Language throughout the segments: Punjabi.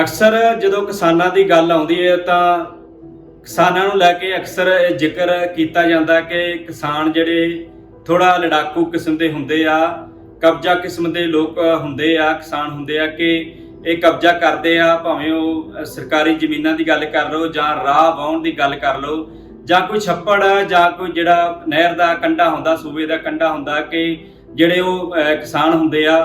ਅਕਸਰ ਜਦੋਂ ਕਿਸਾਨਾਂ ਦੀ ਗੱਲ ਆਉਂਦੀ ਹੈ ਤਾਂ ਕਿਸਾਨਾਂ ਨੂੰ ਲੈ ਕੇ ਅਕਸਰ ਇਹ ਜ਼ਿਕਰ ਕੀਤਾ ਜਾਂਦਾ ਕਿ ਕਿਸਾਨ ਜਿਹੜੇ ਥੋੜਾ ਲੜਾਕੂ ਕਿਸਮ ਦੇ ਹੁੰਦੇ ਆ, ਕਬਜ਼ਾ ਕਿਸਮ ਦੇ ਲੋਕ ਹੁੰਦੇ ਆ, ਕਿਸਾਨ ਹੁੰਦੇ ਆ ਕਿ ਇਹ ਕਬਜ਼ਾ ਕਰਦੇ ਆ, ਭਾਵੇਂ ਉਹ ਸਰਕਾਰੀ ਜ਼ਮੀਨਾਂ ਦੀ ਗੱਲ ਕਰ ਲਓ ਜਾਂ ਰਾਹ ਵਾਹੁਣ ਦੀ ਗੱਲ ਕਰ ਲਓ ਜਾਂ ਕੋਈ ਛੱਪੜ ਜਾਂ ਕੋਈ ਜਿਹੜਾ ਨਹਿਰ ਦਾ ਕੰਢਾ ਹੁੰਦਾ, ਸੂਬੇ ਦਾ ਕੰਢਾ ਹੁੰਦਾ ਕਿ ਜਿਹੜੇ ਉਹ ਕਿਸਾਨ ਹੁੰਦੇ ਆ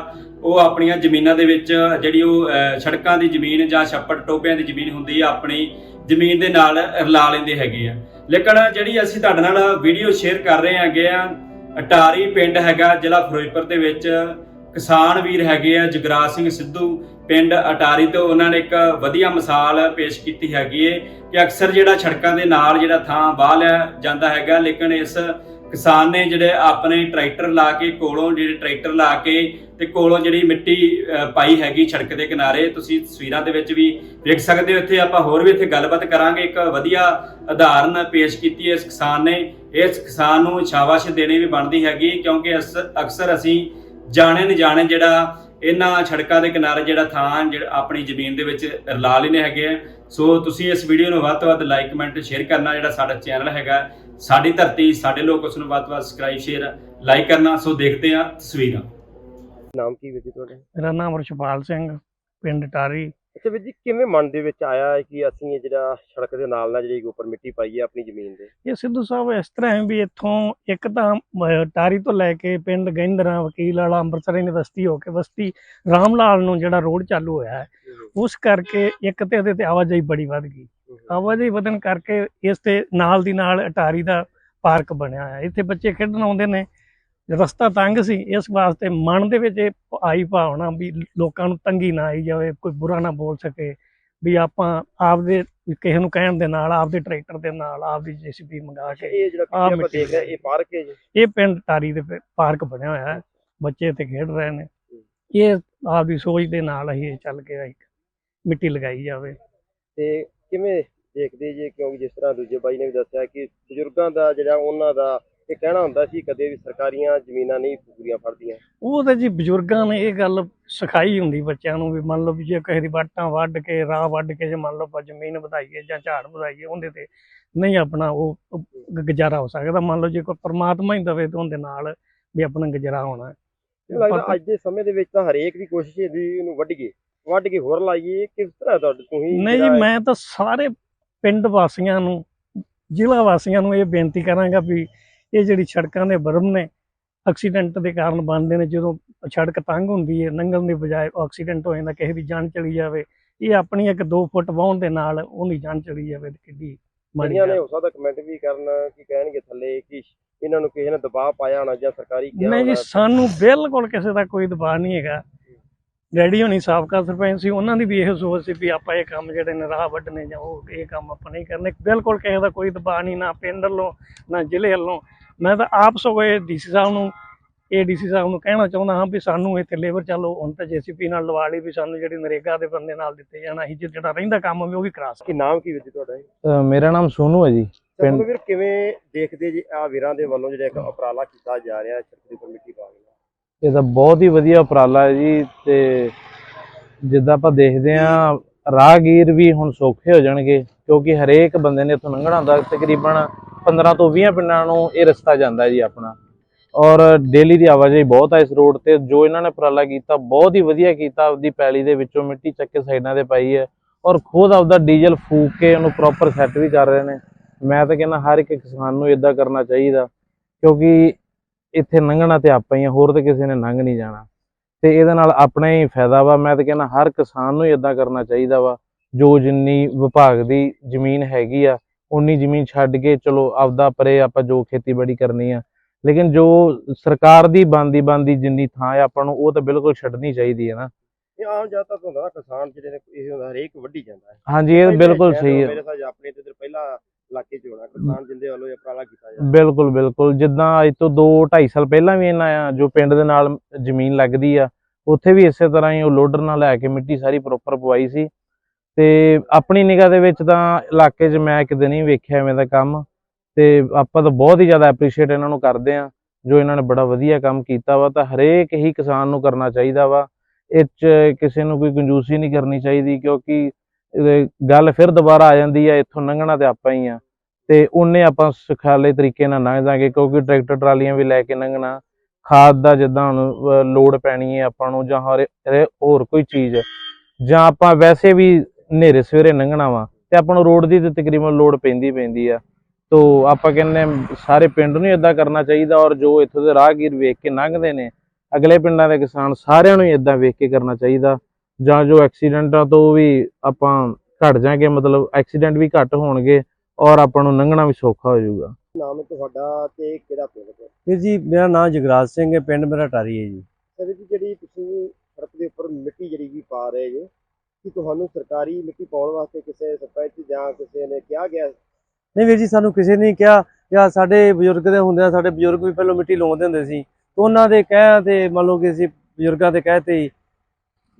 ਉਹ ਆਪਣੀਆਂ ਜ਼ਮੀਨਾਂ ਦੇ ਵਿੱਚ, ਜਿਹੜੀ ਉਹ ਸੜਕਾਂ ਦੀ ਜ਼ਮੀਨ ਜਾਂ ਛੱਪੜ ਟੋਪਿਆਂ ਦੀ ਜ਼ਮੀਨ ਹੁੰਦੀ ਆ, ਆਪਣੀ ਜ਼ਮੀਨ ਦੇ ਨਾਲ ਰਲਾ ਲੈਂਦੇ ਹੈਗੇ ਆ। ਲੇਕਿਨ ਜਿਹੜੀ ਅਸੀਂ ਤੁਹਾਡੇ ਨਾਲ ਵੀਡੀਓ ਸ਼ੇਅਰ ਕਰ ਰਹੇ ਹੈਗੇ ਆ, ਅਟਾਰੀ ਪਿੰਡ ਹੈਗਾ, ਜ਼ਿਲ੍ਹਾ ਫਿਰੋਜ਼ਪੁਰ ਦੇ ਵਿੱਚ ਕਿਸਾਨ ਵੀਰ ਹੈਗੇ ਆ, ਜਗਰਾਜ ਸਿੰਘ ਸਿੱਧੂ ਪਿੰਡ ਅਟਾਰੀ ਤੋਂ ਉਹਨਾਂ ਨੇ ਇੱਕ ਵਧੀਆ ਮਿਸਾਲ ਪੇਸ਼ ਕੀਤੀ ਹੈਗੀ ਏ ਕਿ ਅਕਸਰ ਜਿਹੜਾ ਸੜਕਾਂ ਦੇ ਨਾਲ ਜਿਹੜਾ ਥਾਂ ਬਾਹ ਲਿਆ ਜਾਂਦਾ ਹੈਗਾ, ਲੇਕਿਨ ਇਸ ਕਿਸਾਨ ਨੇ ਜਿਹੜੇ ਆਪਣੇ ਟਰੈਕਟਰ ਲਾ ਕੇ, ਕੋਲੋਂ ਜਿਹੜੇ ਟਰੈਕਟਰ ਲਾ ਕੇ ਤੇ ਕੋਲੋਂ ਜਿਹੜੀ ਮਿੱਟੀ ਪਾਈ ਹੈਗੀ ਸੜਕ ਦੇ ਕਿਨਾਰੇ, ਤੁਸੀਂ ਤਸਵੀਰਾਂ ਦੇ ਵਿੱਚ ਵੀ ਵੇਖ ਸਕਦੇ ਹੋ। ਇੱਥੇ ਆਪਾਂ ਹੋਰ ਵੀ ਇੱਥੇ ਗੱਲਬਾਤ ਕਰਾਂਗੇ। ਇੱਕ ਵਧੀਆ ਉਦਾਹਰਨ ਪੇਸ਼ ਕੀਤੀ ਹੈ ਇਸ ਕਿਸਾਨ ਨੇ। ਇਸ ਕਿਸਾਨ ਨੂੰ ਸ਼ਾਬਾਸ਼ ਦੇਣੀ ਵੀ ਬਣਦੀ ਹੈਗੀ, ਕਿਉਂਕਿ ਅਸ- ਅਕਸਰ ਅਸੀਂ ਜਾਣੇ ਨਾ ਜਾਣੇ ਜਿਹੜਾ ਇਹਨਾਂ ਸੜਕਾਂ ਦੇ ਕਿਨਾਰੇ ਜਿਹੜਾ ਥਾਂ, ਜਿਹੜਾ ਆਪਣੀ ਜ਼ਮੀਨ ਦੇ ਵਿੱਚ ਰਲਾ ਲੈਨੇ ਹੈਗੇ ਆ। ਸੋ ਤੁਸੀਂ ਇਸ ਵੀਡੀਓ ਨੂੰ ਵੱਧ ਤੋਂ ਵੱਧ ਲਾਈਕ ਕਮੈਂਟ ਸ਼ੇਅਰ ਕਰਨਾ ਜਿਹੜਾ ਸਾਡਾ ਚੈਨਲ ਹੈਗਾ। ਸਾਡੀ ਧਰਤੀ ਸਾਡੇ ਲੋਕ ਉਸ ਨੂੰ ਵੱਧ ਤੋਂ ਵੱਧ ਸਬਸਕ੍ਰਾਈਬ ਸ਼ੇਅਰ ਲਾਈਕ ਕਰਨਾ ਸੋ ਦੇਖਦੇ ਆ ਤਸਵੀਰਾਂ। ਨਾਮ ਕੀ ਵੀਰ ਜੀ ਤੁਹਾਡਾ? ਮੇਰਾ ਨਾਮ ਰਛਪਾਲ ਸਿੰਘ ਪਿੰਡ ਟਾਰੀ। ਅੱਛਾ ਵੀਰ ਜੀ ਕਿਵੇਂ ਮਨ ਦੇ ਵਿੱਚ ਆਇਆ ਹੈ ਕਿ ਅਸੀਂ ਇਹ ਜਿਹੜਾ ਸੜਕ ਦੇ ਨਾਲ ਨਾਲ ਜਿਹੜੀ ਉੱਪਰ ਮਿੱਟੀ ਪਾਈ ਹੈ ਆਪਣੀ ਜ਼ਮੀਨ ਦੇ? ਇਹ ਸਿੱਧੂ ਸਾਹਿਬ ਇਸ ਤਰ੍ਹਾਂ ਹੈ ਵੀ ਇੱਥੋਂ ਇੱਕ ਤਾਂ ਟਾਰੀ ਤੋਂ ਲੈ ਕੇ ਪਿੰਡ ਗੈਂਦਰਾ ਵਕੀਲ ਵਾਲਾ ਅੰਮ੍ਰਿਤਸਰ ਯੂਨੀਵਰਸਿਟੀ ਹੋ ਕੇ ਬਸਤੀ ਰਾਮ ਲਾਲ ਨੂੰ ਜਿਹੜਾ ਰੋਡ ਚਾਲੂ ਹੋਇਆ ਹੈ। ਉਸ ਕਰਕੇ ਇੱਕ ਤੇ ਇਹਦੇ ਤੇ ਆਵਾਜਾਈ ਬੜੀ ਵੱਧ ਗਈ। ਆਵਾਜਾਈ ਵਧਣ ਕਰਕੇ ਇਸ ਤੇ ਨਾਲ ਦੀ ਨਾਲ ਅਟਾਰੀ ਦਾ ਪਾਰਕ ਬਣਿਆ ਹੋਇਆ। ਇੱਥੇ ਬੱਚੇ ਖੇਡਣ ਆਉਂਦੇ ਨੇ। ਰਸਤਾ ਤੰਗ ਸੀ। ਇਸ ਵਾਸਤੇ ਮਨ ਦੇ ਵਿੱਚ ਇਹ ਆਈ ਭਾਵਨਾ ਵੀ ਲੋਕਾਂ ਨੂੰ ਤੰਗੀ ਨਾ ਆਈ ਜਾਵੇ ਕੋਈ ਬੁਰਾ ਨਾ ਬੋਲ ਸਕੇ ਵੀ ਆਪਾਂ ਆਪਦੇ ਕਿਸੇ ਨੂੰ ਕਹਿਣ ਦੇ ਨਾਲ ਆਪਦੇ ਟਰੈਕਟਰ ਦੇ ਨਾਲ ਆਪਦੀ ਜੀਸੀਬੀ ਮੰਗਾ ਕੇ ਇਹ ਜਿਹੜਾ ਆਪਾਂ ਦੇਖ ਰਹੇ ਹਾਂ, ਇਹ ਪਾਰਕ ਹੈ ਜੀ। ਇਹ ਪਿੰਡ ਟਾਰੀ ਦੇ ਪਾਰਕ ਬਣਿਆ ਹੋਇਆ ਹੈ। ਬੱਚੇ ਇੱਥੇ ਖੇਡ ਰਹੇ ਨੇ। ਇਹ ਆਪਦੀ ਸੋਚ ਦੇ ਨਾਲ ਅਸੀਂ ਚੱਲ ਕੇ ਮਿੱਟੀ ਲਗਾਈ ਜਾਵੇ। ਤੇ ਕਿਵੇਂ ਦੇਖਦੇ ਜੀ ਕਿਉਂਕਿ ਜਿਸ ਤਰ੍ਹਾਂ ਦੂਜੇ ਬਾਈ ਨੇ ਵੀ ਦੱਸਿਆ ਕਿ ਬਜ਼ੁਰਗਾਂ ਦਾ ਜਿਹੜਾ ਉਹਨਾਂ ਦਾ ਇਹ ਕਹਿਣਾ ਹੁੰਦਾ ਸੀ ਕਦੇ ਵੀ ਸਰਕਾਰੀਆਂ ਜ਼ਮੀਨਾਂ ਨਹੀਂ ਪੂਰੀਆਂ ਫੜਦੀਆਂ। ਉਹ ਤਾਂ ਜੀ ਬਜ਼ੁਰਗਾਂ ਨੇ ਇਹ ਗੱਲ ਸਿਖਾਈ ਹੁੰਦੀ ਬੱਚਿਆਂ ਨੂੰ ਵੀ ਮੰਨ ਲਓ ਵੀ ਜੇ ਕਿਸੇ ਦੀ ਵਾਟਾਂ ਵੱਢ ਕੇ ਰਾਹ ਵੱਢ ਕੇ ਜੇ ਮੰਨ ਲਓ ਆਪਾਂ ਜ਼ਮੀਨ ਵਧਾਈਏ ਜਾਂ ਝਾੜ ਵਧਾਈਏ ਉਹਦੇ ਤੇ ਨਹੀਂ ਆਪਣਾ ਉਹ ਗੁਜ਼ਾਰਾ ਹੋ ਸਕਦਾ। ਮੰਨ ਲਓ ਜੇ ਕੋਈ ਪ੍ਰਮਾਤਮਾ ਹੀ ਦਵੇ ਤਾਂ ਉਹਦੇ ਨਾਲ ਵੀ ਆਪਣਾ ਗੁਜ਼ਾਰਾ ਹੋਣਾ। ਲੱਗਦਾ ਅੱਜ ਦੇ ਸਮੇਂ ਦੇ ਵਿੱਚ ਤਾਂ ਹਰੇਕ ਦੀ ਕੋਸ਼ਿਸ਼ ਹੈ ਵੀ ਇਹਨੂੰ ਵੱਢ ਕੇ ਵੱਢ ਕੇ ਹੋਰ ਲਾਈਏ ਕਿਸ ਤਰ੍ਹਾਂ ਤੁਹਾਡੇ ਤੁਸੀਂ ਨਹੀਂ ਜੀ ਮੈਂ ਤਾਂ ਸਾਰੇ ਪਿੰਡ ਵਾਸੀਆਂ ਨੂੰ ਜ਼ਿਲ੍ਹਾ ਵਾਸੀਆਂ ਨੂੰ ਇਹ ਬੇਨਤੀ ਕਰਾਂਗਾ ਵੀ ਇਹ ਜਿਹੜੀ ਸੜਕਾਂ ਦੇ ਬਰਮ ਨੇ ਐਕਸੀਡੈਂਟ ਦੇ ਕਾਰਨ ਬਣਦੇ ਨੇ ਜਦੋਂ ਸੜਕ ਤੰਗ ਹੁੰਦੀ ਹੈ ਲੰਘਣ ਦੀ ਬਜਾਏ ਐਕਸੀਡੈਂਟ ਹੋ ਜਾਂਦਾ ਕਿਸੇ ਦੀ ਜਾਨ ਚਲੀ ਜਾਵੇ ਇਹ ਆਪਣੀ ਇੱਕ 2 ਫੁੱਟ ਵਾਹੁਣ ਦੇ ਨਾਲ ਉਹਦੀ ਜਾਨ ਚਲੀ ਜਾਵੇ ਕਿੱਡੀ ਮਾੜੀ ਨੇ। ਹੋ ਸਕਦਾ ਕਮੈਂਟ ਵੀ ਕਰਨ ਕਿ ਕਹਿਣਗੇ ਥੱਲੇ ਕਿ ਇਹਨਾਂ ਨੂੰ ਕਿਸੇ ਨੇ ਦਬਾਅ ਪਾਇਆ ਹੋਣਾ ਜਾਂ ਸਰਕਾਰੀ ਕਿਹਾ ਨਹੀਂ ਜੀ। ਸਾਨੂੰ ਬਿਲਕੁਲ ਕਿਸੇ ਦਾ ਕੋਈ ਦਬਾਅ ਨਹੀਂ ਹੈਗਾ ਡੈਡੀ ਹੋਣੀ ਸਾਬਕਾ ਸਰਪੰਚ ਸੀ ਉਹਨਾਂ ਦੀ ਵੀ ਇਹ ਸੋਚ ਸੀ ਵੀ ਆਪਾਂ ਇਹ ਕੰਮ ਜਿਹੜੇ ਨੇ ਰਾਹ ਵੱਢਣੇ ਜਾਂ ਉਹ ਇਹ ਕੰਮ ਆਪਾਂ ਨਹੀਂ ਕਰਨੇ। ਬਿਲਕੁਲ ਕਿਸੇ ਦਾ ਕੋਈ ਦਬਾਅ ਨਹੀਂ ਨਾ ਪਿੰਡ ਵੱਲੋਂ ਨਾ ਜ਼ਿਲ੍ਹੇ ਵੱਲੋਂ। ਮੈਂ ਤਾਂ ਆਪ ਸਗੋਂ ਇਹ ਡੀਸੀ ਸਾਹਿਬ ਨੂੰ ਇਹ ਡੀਸੀ ਸਾਹਿਬ ਨੂੰ ਕਹਿਣਾ ਚਾਹੁੰਦਾ ਹਾਂ ਵੀ ਸਾਨੂੰ ਇੱਥੇ ਲੇਬਰ ਚੱਲੋ ਹੁਣ ਤਾਂ ਜੀਸੀਪੀ ਨਾਲ ਲਵਾ ਲਈ ਵੀ ਸਾਨੂੰ ਜਿਹੜੀ ਨਰੇਗਾ ਦੇ ਬੰਦੇ ਨਾਲ ਦਿੱਤੇ ਜਾਣਾ ਅਸੀਂ ਜਿਹੜਾ ਰਹਿੰਦਾ ਕੰਮ ਵੀ ਉਹ ਵੀ ਕਰਾ ਕਿ ਨਾਮ ਕੀ ਵੀਰ ਜੀ ਤੁਹਾਡਾ ਮੇਰਾ ਨਾਮ ਸੋਨੂ ਹੈ ਜੀ ਪਿੰਡ- ਵੀਰ ਕਿਵੇਂ ਦੇਖਦੇ ਜੀ ਆ ਵੀਰਾਂ ਦੇ ਵੱਲੋਂ ਜਿਹੜਾ ਇੱਕ ਉਪਰਾਲਾ ਕੀਤਾ ਜਾ ਰਿਹਾ ਦੀ ਕਮੇਟੀ ਪਾ ਕੇ? ਇਹ ਤਾਂ ਬਹੁਤ ਹੀ ਵਧੀਆ ਉਪਰਾਲਾ ਹੈ ਜੀ ਤੇ ਜਿੱਦਾਂ ਆਪਾਂ ਦੇਖਦੇ ਆਂ ਰਾਹਗੀਰ ਵੀ ਹੁਣ ਸੌਖੇ ਹੋ ਜਾਣਗੇ, ਕਿਉਂਕਿ ਹਰੇਕ ਬੰਦੇ ਨੇ ਇੱਥੋਂ ਲੰਘਣਾ ਹੁੰਦਾ, ਤਕਰੀਬਨ 15 ਤੋਂ 20 ਪਿੰਡਾਂ ਨੂੰ ਇਹ ਰਸਤਾ ਜਾਂਦਾ ਜੀ ਆਪਣਾ। ਔਰ ਡੇਲੀ ਦੀ ਆਵਾਜਾਈ ਬਹੁਤ ਆ ਇਸ ਰੋਡ ਤੇ, ਜੋ ਇਹਨਾਂ ਨੇ ਉਪਰਾਲਾ ਕੀਤਾ, ਬਹੁਤ ਹੀ ਵਧੀਆ ਕੀਤਾ, ਆਪਦੀ ਪੈਲੀ ਦੇ ਵਿੱਚੋਂ ਮਿੱਟੀ ਚੱਕ ਕੇ ਸਾਈਡਾਂ ਤੇ ਪਾਈ ਹੈ, ਔਰ ਖੁਦ ਆਪਦਾ ਡੀਜ਼ਲ ਫੂਕ ਕੇ ਉਹਨੂੰ ਪ੍ਰੋਪਰ ਸੈੱਟ ਵੀ ਕਰ ਰਹੇ ਨੇ। ਮੈਂ ਤਾਂ ਕਹਿੰਦਾ ਹਰ ਇੱਕ ਕਿਸਾਨ ਨੂੰ ਇਦਾਂ ਕਰਨਾ ਚਾਹੀਦਾ, ਕਿਉਂਕਿ ਇੱਥੇ ਲੰਘਣਾ ਤੇ ਆਪਾਂ ਹੀ ਆ, ਹੋਰ ਤੇ ਕਿਸੇ ਨੇ ਲੰਘ ਨਹੀਂ ਜਾਣਾ। ਤੇ ਇਹਦੇ ਨਾਲ ਆਪਣਾ ਹੀ ਫਾਇਦਾ ਵਾ, ਮੈਂ ਤਾਂ ਕਹਿੰਦਾ ਹਰ ਕਿਸਾਨ ਨੂੰ ਇਦਾਂ ਕਰਨਾ ਚਾਹੀਦਾ ਵਾ, ਜੋ ਜਿੰਨੀ ਵਿਭਾਗ ਦੀ ਜ਼ਮੀਨ ਹੈਗੀ ਆ ਉਨੀ ਜ਼ਮੀਨ ਛੱਡ ਕੇ ਚਲੋ ਆਪਦਾ ਪਰੇ ਆਪਾਂ ਜੋ ਖੇਤੀਬਾੜੀ ਕਰਨੀ ਆ। ਲੇਕਿਨ ਜੋ ਸਰਕਾਰ ਦੀ ਬੰਦੀ ਬੰਦੀ ਜਿੰਨੀ ਥਾਂ ਆ ਆਪਾਂ ਨੂੰ, ਉਹ ਤਾਂ ਬਿਲਕੁਲ ਛੱਡਣੀ ਚਾਹੀਦੀ ਹੈ ਨਾ। ਇਹ ਆਮ ਜ਼ਿਆਦਾਤਰ ਤਾਂ ਹੁੰਦਾ ਨਾ ਕਿਸਾਨ ਜਿਹੜੇ ਨੇ ਇਹ ਹੁੰਦਾ ਹਰੇਕ ਵੱਢੀ ਜਾਂਦਾ ਹੈ। ਹਾਂਜੀ ਇਹ ਬਿਲਕੁਲ ਸਹੀ ਹੈ। ਮੇਰੇ ਸਾਹ ਆਪਣੇ ਤੇ ਪਹਿਲਾ ਇਲਾਕੇ ਚ ਹੋਣਾ ਕਿਸਾਨ ਜਿੰਦੇ ਵੱਲੋਂ ਇਹ ਉਪਰਾਲਾ ਕੀਤਾ ਜਾਂਦਾ। ਬਿਲਕੁਲ ਬਿਲਕੁਲ। ਜਿੱਦਾਂ ਅੱਜ ਤੋਂ 2 2.5 ਸਾਲ ਪਹਿਲਾਂ ਵੀ ਇਹਨਾਂ ਆ ਜੋ ਪਿੰਡ ਦੇ ਨਾਲ ਜ਼ਮੀਨ ਲੱਗਦੀ ਆ ਉੱਥੇ ਵੀ ਇਸੇ ਤਰ੍ਹਾਂ ਹੀ ਉਹ ਲੋਡਰ ਨਾਲ ਲੈ ਕੇ ਮਿੱਟੀ ਸਾਰੀ ਪ੍ਰੋਪਰ ਪਵਾਈ ਸੀ। ਤੇ ਆਪਣੀ ਨਿਗਾਹ ਦੇ ਵਿੱਚ ਤਾਂ ਇਲਾਕੇ 'ਚ ਮੈਂ ਕਿਤੇ ਨਹੀਂ ਵੇਖਿਆ ਐਵੇਂ ਦਾ ਕੰਮ ਤੇ ਆਪਾਂ ਤਾਂ ਬਹੁਤ ਹੀ ਜ਼ਿਆਦਾ ਐਪਰੀਸ਼ੀਏਟ ਇਹਨਾਂ ਨੂੰ ਕਰਦੇ ਆ ਜੋ ਇਹਨਾਂ ਨੇ ਬੜਾ ਵਧੀਆ ਕੰਮ ਕੀਤਾ ਵਾ ਤਾਂ ਹਰੇਕ ਹੀ ਕਿਸਾਨ ਨੂੰ ਕਰਨਾ ਚਾਹੀਦਾ ਵਾ। ਇਹ 'ਚ ਕਿਸੇ ਨੂੰ ਕੋਈ ਕੰਜੂਸੀ ਨਹੀਂ ਕਰਨੀ ਚਾਹੀਦੀ ਕਿਉਂਕਿ ਗੱਲ ਫਿਰ ਦੁਬਾਰਾ ਆ ਜਾਂਦੀ ਹੈ ਇੱਥੋਂ ਲੰਘਣਾ ਤੇ ਆਪਾਂ ਹੀ ਆ। ਤੇ ਉਹਨੇ ਆਪਾਂ ਸੁਖਾਲੇ ਤਰੀਕੇ ਨਾਲ ਲੰਘ ਜਾਾਂਗੇ ਕਿਉਂਕਿ ਟਰੈਕਟਰ ਟਰਾਲੀਆਂ ਵੀ ਲੈ ਕੇ ਲੰਘਣਾ, ਖਾਦ ਦਾ ਜਿੱਦਾਂ ਹੁਣ, ਅਹ, ਲੋੜ ਪੈਣੀ ਹੈ ਆਪਾਂ ਨੂੰ ਜਾਂ ਹਰੇ- ਹੋਰ ਕੋਈ ਚੀਜ਼। ਜਾਂ ਆਪਾਂ ਵੈਸੇ ਵੀ ਹਨੇਰੇ ਸਵੇਰੇ ਲੰਘਣਾ ਵਾ ਤੇ ਆਪਾਂ ਨੂੰ ਰੋਡ ਦੀ ਤੇ ਤਕਰੀਬਨ ਲੋੜ ਪੈਂਦੀ ਪੈਂਦੀ ਆ। ਤੋ ਆਪਾਂ ਕਹਿੰਦੇ ਸਾਰੇ ਪਿੰਡ ਨੂੰ ਇਦਾਂ ਕਰਨਾ ਚਾਹੀਦਾ ਔਰ ਜੋ ਇੱਥੋਂ ਦੇ ਰਾਹਗੀਰ ਵੇਖ ਕੇ ਲੰਘਦੇ ਨੇ ਅਗਲੇ ਪਿੰਡਾਂ ਦੇ ਕਿਸਾਨ ਸਾਰਿਆਂ ਨੂੰ ਇਦਾਂ ਵੇਖ ਕੇ ਕਰਨਾ ਚਾਹੀਦਾ। ਜਾਂ ਜੋ ਐਕਸੀਡੈਂਟਾਂ ਤੋਂ ਵੀ ਆਪਾਂ ਘਟ ਜਾਾਂਗੇ ਮਤਲਬ ਐਕਸੀਡੈਂਟ ਵੀ ਘੱਟ ਹੋਣਗੇ ਔਰ ਆਪਾਂ ਨੂੰ ਲੰਘਣਾ ਵੀ ਸੌਖਾ ਹੋ ਜਾਊਗਾ। ਨਾਮ ਹੈ ਤੁਹਾਡਾ ਤੇ ਕਿਹੜਾ ਪਿੰਡ ਹੈ? ਵੀਰ ਜੀ ਮੇਰਾ ਨਾਮ ਜਗਰਾਜ ਸਿੰਘ ਹੈ ਪਿੰਡ ਮੇਰਾ ਟਾਰੀ ਹੈ ਜੀ। ਸਰ ਜੀ ਜਿਹੜੀ ਤੁਸੀਂ ਸੜਕ ਦੇ ਉੱਪਰ ਮਿੱਟੀ ਜਿਹੜੀ ਵੀ ਪਾ ਰਹੇ ਜੇ ਕਿ ਤੁਹਾਨੂੰ ਸਰਕਾਰੀ ਮਿੱਟੀ ਪਾਉਣ ਵਾਸਤੇ ਕਿਸੇ ਸਰਪੰਚ ਜਾਂ ਕਿਸੇ ਨੇ ਕਿਹਾ ਗਿਆ? ਨਹੀਂ ਵੀਰ ਜੀ ਸਾਨੂੰ ਕਿਸੇ ਨੇ ਕਿਹਾ। ਜਾਂ ਸਾਡੇ ਬਜ਼ੁਰਗ ਦੇ ਹੁੰਦੇ ਆ ਸਾਡੇ ਬਜ਼ੁਰਗ ਵੀ ਪਹਿਲਾਂ ਮਿੱਟੀ ਲਾਉਂਦੇ ਹੁੰਦੇ ਸੀ। ਉਹਨਾਂ ਦੇ ਕਹਿ ਤੇ ਮੰਨ ਲਓ ਕਿ ਅਸੀਂ ਬਜ਼ੁਰਗਾਂ ਦੇ ਕਹਿ ਤੇ ਹੀ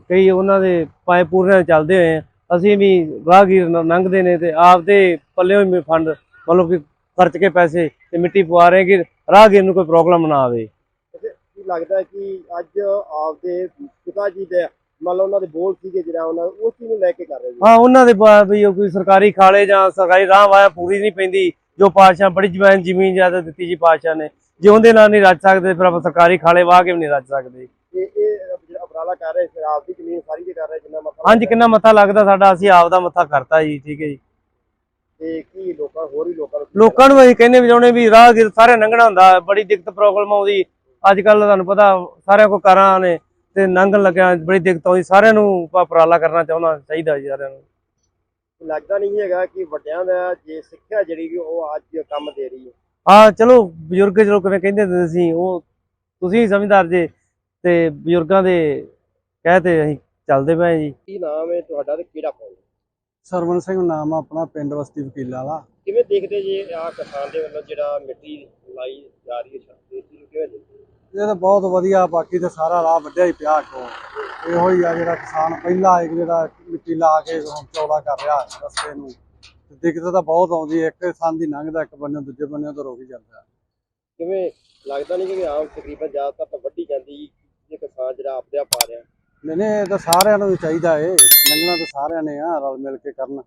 ਕਈ ਉਹਨਾਂ ਦੇ ਪਾਏ ਪੂਰੇ ਨਾਲ ਚੱਲਦੇ ਹੋਏ ਆ ਅਸੀਂ ਵੀ ਰਾਹਗੀਰ ਲੰਘਦੇ ਨੇ ਤੇ ਆਪਦੇ ਪੱਲਿਓਂ ਹੀ ਫੰਡ ਮੰਨ ਲਓ ਕਿ ਖਰਚ ਕੇ ਪੈਸੇ ਤੇ ਮਿੱਟੀ ਪਵਾ ਰਹੇ ਕਿ ਰਾਹਗੀਰ ਨੂੰ ਕੋਈ ਪ੍ਰੋਬਲਮ ਨਾ ਆਵੇ। ਕੀ ਲੱਗਦਾ ਕਿ ਅੱਜ ਆਪਦੇ ਪਿਤਾ ਜੀ ਦੇ ਮੰਨ ਲਓ ਉਹਨਾਂ ਦੇ ਬੋਲ ਸੀਗੇ ਜਿਹੜਾ ਉਹਨਾਂ ਉਸ ਚੀਜ਼ ਨੂੰ ਲੈ ਕੇ ਕਰ ਰਹੇ ਹਾਂ ਉਹਨਾਂ ਦੇ ਵੀ ਕੋਈ ਸਰਕਾਰੀ ਖਾਲੇ ਜਾਂ ਸਰਕਾਰੀ ਰਾਹ ਵਾਇਆ ਪੂਰੀ ਨਹੀਂ ਪੈਂਦੀ ਜੋ ਪਾਤਸ਼ਾਹ ਬੜੀ ਜ਼ਮੀਨ ਜ਼ਮੀਨ ਜ਼ਿਆਦਾ ਦਿੱਤੀ ਜੀ ਪਾਤਸ਼ਾਹ ਨੇ। ਜੇ ਉਹਦੇ ਨਾਲ ਨਹੀਂ ਰੱਜ ਸਕਦੇ ਫਿਰ ਆਪਾਂ ਸਰਕਾਰੀ ਖਾਲੇ ਵਾਹ ਕੇ ਵੀ ਨਹੀਂ ਰੱਜ ਸਕਦੇ। ਇਹ ਇਹ ਜਿਹੜਾ ਉਪਰਾਲਾ ਕਰ ਰਹੇ ਫਿਰ ਆਪਦੀ ਜ਼ਮੀਨ ਸਾਰੀ ਦੇ ਕਰ ਰਹੇ ਜਿੰਨਾ ਮਤਲਬ ਹਾਂਜੀ ਕਿੰਨਾ ਮੱਥਾ ਲੱਗਦਾ ਸਾਡਾ ਅਸੀਂ ਆਪ ਦਾ ਮੱਥਾ ਕਰਤਾ ਜੀ ਠੀਕ ਹੈ ਜੀ। ਤੇ ਕੀ ਲੋਕਾਂ ਹੋਰ ਵੀ ਲੋਕਾਂ ਨੂੰ ਲੋਕਾਂ ਨੂੰ ਅਸੀਂ ਕਹਿੰਦੇ ਵੀ ਰਾਹਗੀਰ ਸਾਰੇ ਲੰਘਣਾ ਹੁੰਦਾ ਬੜੀ ਦਿੱਕਤ ਪ੍ਰੋਬਲਮ ਆਉਂਦੀ। ਅੱਜ ਕੱਲ ਤੁਹਾਨੂੰ ਪਤਾ ਸਾਰਿਆਂ ਕੋ ਕਾਰਾਂ ਨੇ ਤੇ ਲੰਘਣ ਲੱਗਿਆ ਬੜੀ ਦਿੱਕਤ ਆਉਂਦੀ। ਸਾਰਿਆਂ ਨੂੰ ਆਪਾਂ ਉਪਰਾਲਾ ਕਰਨਾ ਚਾਹੁੰਦਾ ਚਾਹੀਦਾ ਜੀ ਸਾਰਿਆਂ ਨੂੰ। ਲੱਗਦਾ ਨਹੀਂ ਹੈਗਾ ਕਿ ਵੱਡਿਆਂ ਦਾ ਜੇ ਸਿੱਖਿਆ ਜਿਹੜੀ ਵੀ ਉਹ ਅੱਜ ਕੰਮ ਦੇ ਰਹੀ ਹੈ। ਹਾਂ ਚਲੋ ਬਜ਼ੁਰਗ ਚਲੋ ਕਿਵੇਂ ਕਹਿੰਦੇ ਹੁੰਦੇ ਸੀ ਉਹ ਤੁਸੀਂ ਸਮਝਦਾਰ ਜੇ ਤੇ ਬਜ਼ੁਰਗਾਂ ਦੇ ਕਹਿ ਤੇ ਅਸੀਂ ਚੱਲਦੇ ਪਏ ਜੀ। ਕੀ ਨਾਮ ਹੈ ਤੁਹਾਡਾ ਤੇ ਕਿਹੜਾ ਪਿੰਡ? ਸਰਵਨ ਸਿੰਘ ਨਾਮ ਆ ਆਪਣਾ ਪਿੰਡ ਵਸਤੀ ਵਕੀਲਾ ਵਾਲਾ। ਕਿਵੇਂ ਦੇਖਦੇ ਜੀ ਆ ਕਿਸਾਨ ਦੇ ਵੱਲੋਂ ਜਿਹੜਾ ਮਿੱਟੀ ਲਾਈ ਜਾ ਰਹੀ ਹੈ ਸੜਕ ਤੇ ਇਸ ਚੀਜ਼ ਨੂੰ ਕਿਵੇਂ ਦੇਖਦੇ? ਇਹ ਤਾਂ ਬਹੁਤ ਵਧੀਆ ਬਾਕੀ ਤੇ ਸਾਰਾ ਰਾਹ ਵੱਡਿਆ ਹੀ ਪਿਆ ਕੋ ਇਹੋ ਹੀ ਆ ਜਿਹੜਾ ਕਿਸਾਨ ਪਹਿਲਾਂ ਇੱਕ ਜਿਹੜਾ ਮਿੱਟੀ ਲਾ ਕੇ ਹੁਣ ਚੌੜਾ ਕਰ ਰਿਹਾ ਰਸਤੇ ਨੂੰ। ਦਿੱਕਤ ਤਾਂ ਬਹੁਤ ਆਉਂਦੀ ਹੈ ਇੱਕ ਕਿਸਾਨ ਦੀ ਲੰਘਦਾ ਇੱਕ ਬੰਨੇ ਦੂਜੇ ਬੰਨੇ ਤੋਂ ਰੋਕ ਹੀ ਜਾਂਦਾ। ਕਿਵੇਂ ਲੱਗਦਾ ਨਹੀਂ ਕਿ ਆਮ ਤਕਰੀਬਨ ਜ਼ਿਆਦਾਤਰ ਤਾਂ ਵੱਡੀ ਜਾਂਦੀ ਇਹ ਕਿਸਾਨ ਜਿਹੜਾ ਆਪਦੇ ਆਪ ਪਾ ਰਿਹਾ। ਨਹੀਂ ਨਹੀਂ ਇਹ ਤਾਂ ਸਾਰਿਆਂ ਨੂੰ ਚਾਹੀਦਾ ਏ ਲੰਘਣਾ ਤਾਂ ਸਾਰਿਆਂ ਨੇ ਆ ਰਲ ਮਿਲ ਕੇ ਕਰਨ।